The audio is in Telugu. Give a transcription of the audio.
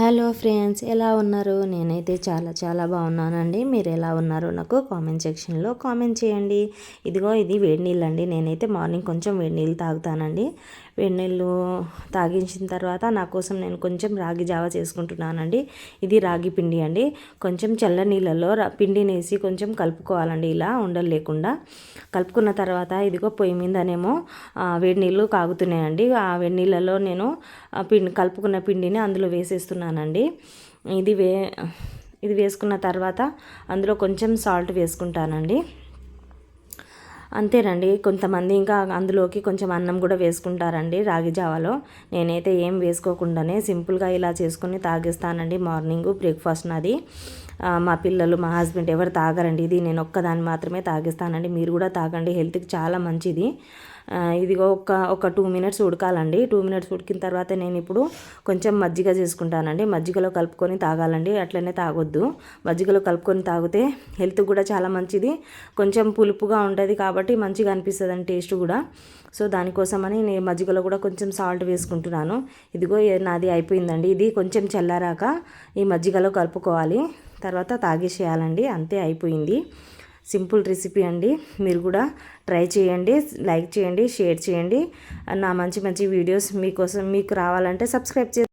హలో ఫ్రెండ్స్ ఎలా ఉన్నారు? నేనైతే చాలా చాలా బాగున్నానండి. మీరు ఎలా ఉన్నారో నాకు కామెంట్ సెక్షన్లో కామెంట్ చేయండి. ఇదిగో ఇది వేడి నీళ్ళు అండి నేనైతే మార్నింగ్ కొంచెం వేడి నీళ్ళు తాగుతానండి. వేడి నీళ్ళు తాగించిన తర్వాత నా కోసం నేను కొంచెం రాగి జావ చేసుకుంటున్నానండి. ఇది రాగి పిండి అండి. కొంచెం చల్ల నీళ్ళలో పిండిని వేసి కొంచెం కలుపుకోవాలండి. ఇలా ఉండలు లేకుండా. కలుపుకున్న తర్వాత ఇదిగో పొయ్యి మీదనేమో వేడి నీళ్ళు కాగుతున్నాయండి. ఆ వేడి నీళ్ళలో నేను పిండి కలుపుకున్న పిండిని అందులో వేసేస్తున్నాను. వేసేస్తున్నానండి ఇది వే ఇది వేసుకున్న తర్వాత అందులో కొంచెం సాల్ట్ వేసుకుంటానండి. అంతేనండి. కొంతమంది ఇంకా అందులోకి కొంచెం అన్నం కూడా వేసుకుంటారండి రాగి జావలో. నేనైతే ఏం వేసుకోకుండానే సింపుల్గా ఇలా చేసుకుని తాగేస్తానండి మార్నింగ్ బ్రేక్ఫాస్ట్ నాది. మా పిల్లలు మా హస్బెండ్ ఎవరు తాగరండి. ఇది నేను ఒక్కదాన్ని మాత్రమే తాగిస్తానండి. మీరు కూడా తాగండి. హెల్త్కి చాలా మంచిది. ఇదిగో ఒక ఒక టూ మినిట్స్ ఉడకాలండి. టూ మినిట్స్ ఉడికిన తర్వాత నేను ఇప్పుడు కొంచెం మజ్జిగ చేసుకుంటానండి. మజ్జిగలో కలుపుకొని తాగాలండి. అట్లనే తాగొద్దు. మజ్జిగలో కలుపుకొని తాగితే హెల్త్ కూడా చాలా మంచిది. కొంచెం పులుపుగా ఉంటుంది కాబట్టి మంచిగా అనిపిస్తుంది అండి టేస్ట్ కూడా. సో దానికోసమని నేను మజ్జిగలో కూడా కొంచెం సాల్ట్ వేసుకుంటున్నాను. ఇదిగో నాది అయిపోయిందండి. ఇది కొంచెం చల్లారాక ఈ మజ్జిగలో కలుపుకోవాలి. తర్వాత తాగేసేయాలండి. అంతే అయిపోయింది. సింపుల్ రెసిపీ అండి. మీరు కూడా ట్రై చేయండి లైక్ చేయండి షేర్ చేయండి. నా మంచి మంచి వీడియోస్ మీకోసం మీకు రావాలంటే సబ్స్క్రైబ్ చే